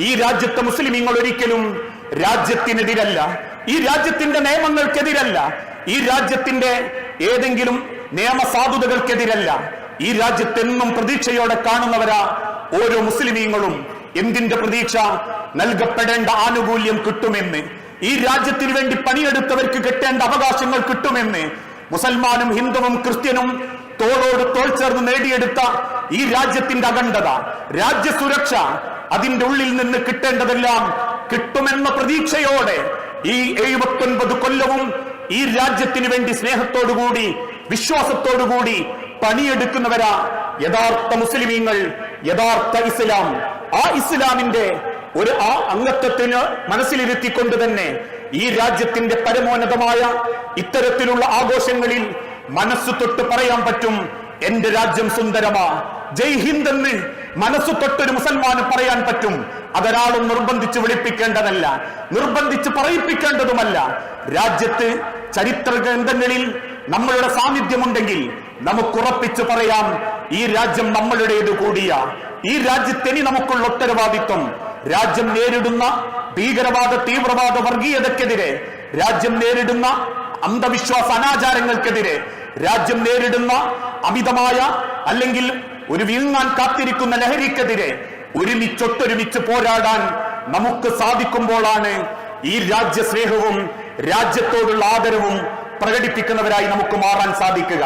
ഈ രാജ്യത്തെ മുസ്ലിമീങ്ങൾ ഒരിക്കലും രാജ്യത്തിനെതിരല്ല. ഈ രാജ്യത്തിന്റെ നിയമങ്ങൾക്കെതിരല്ല. ഈ രാജ്യത്തിന്റെ ഏതെങ്കിലും നിയമസാധുതകൾക്കെതിരല്ല. ഈ രാജ്യത്തെന്നും പ്രതീക്ഷയോടെ കാണുന്നവരാ ഓരോ മുസ്ലിമീങ്ങളും. എന്തിന്റെ പ്രതീക്ഷ? നൽകപ്പെടേണ്ട ആനുകൂല്യം കിട്ടുമെന്ന്. ഈ രാജ്യത്തിന് വേണ്ടി പണിയെടുത്തവർക്ക് കിട്ടേണ്ട അവകാശങ്ങൾ കിട്ടുമെന്ന്. മുസൽമാനും ഹിന്ദുവും ക്രിസ്ത്യനും തോളോട് തോൾ ചേർന്ന് നേടിയെടുത്ത ഈ രാജ്യത്തിന്റെ അഖണ്ഡത. രാജ്യസുരക്ഷ അതിന്റെ ഉള്ളിൽ നിന്ന് കിട്ടേണ്ടതെല്ലാം കിട്ടുമെന്ന പ്രതീക്ഷയോടെ ഈ എഴുപത്തൊൻപത് കൊല്ലവും ഈ രാജ്യത്തിന് വേണ്ടി സ്നേഹത്തോടുകൂടി വിശ്വാസത്തോടുകൂടി പണിയെടുക്കുന്നവരാ യഥാർത്ഥ മുസ്ലിമീങ്ങൾ യഥാർത്ഥ ഇസ്ലാം. ആ ഇസ്ലാമിന്റെ ഒരു ആ അംഗത്വത്തിന് മനസ്സിലിരുത്തിക്കൊണ്ട് തന്നെ ഈ രാജ്യത്തിന്റെ പരമോന്നതമായ ഇത്തരത്തിലുള്ള ആഘോഷങ്ങളിൽ മനസ്സ് തൊട്ട് പറയാൻ പറ്റും എന്റെ രാജ്യം സുന്ദരമാ ജയ് ഹിന്ദ് എന്ന് മനസ്സ് തൊട്ടൊരു മുസൽമാന് പറയാൻ പറ്റും. അതൊരാളും നിർബന്ധിച്ച് വിളിപ്പിക്കേണ്ടതല്ല. നിർബന്ധിച്ച് പറയിപ്പിക്കേണ്ടതുമല്ല. രാജ്യത്ത് ചരിത്ര ഗ്രന്ഥങ്ങളിൽ നമ്മളുടെ സാന്നിധ്യമുണ്ടെങ്കിൽ നമുക്ക് ഉറപ്പിച്ചു പറയാം ഈ രാജ്യം നമ്മളുടേത് കൂടിയ. ഈ രാജ്യത്തിന് നമുക്കുള്ള ഉത്തരവാദിത്വം രാജ്യം നേരിടുന്ന ഭീകരവാദ തീവ്രവാദ വർഗീയതക്കെതിരെ രാജ്യം നേരിടുന്ന അന്ധവിശ്വാസ അനാചാരങ്ങൾക്കെതിരെ രാജ്യം നേരിടുന്ന അമിതമായ അല്ലെങ്കിൽ ഒരു വീങ്ങാൻ കാത്തിരിക്കുന്ന ലഹരിക്കെതിരെ ഒരുമിച്ചൊത്തൊരുമിച്ച് പോരാടാൻ നമുക്ക് സാധിക്കുമ്പോഴാണ് ഈ രാജ്യസ്നേഹവും രാജ്യത്തോടുള്ള ആദരവും പ്രകടിപ്പിക്കുന്നവരായി നമുക്ക് മാറാൻ സാധിക്കുക.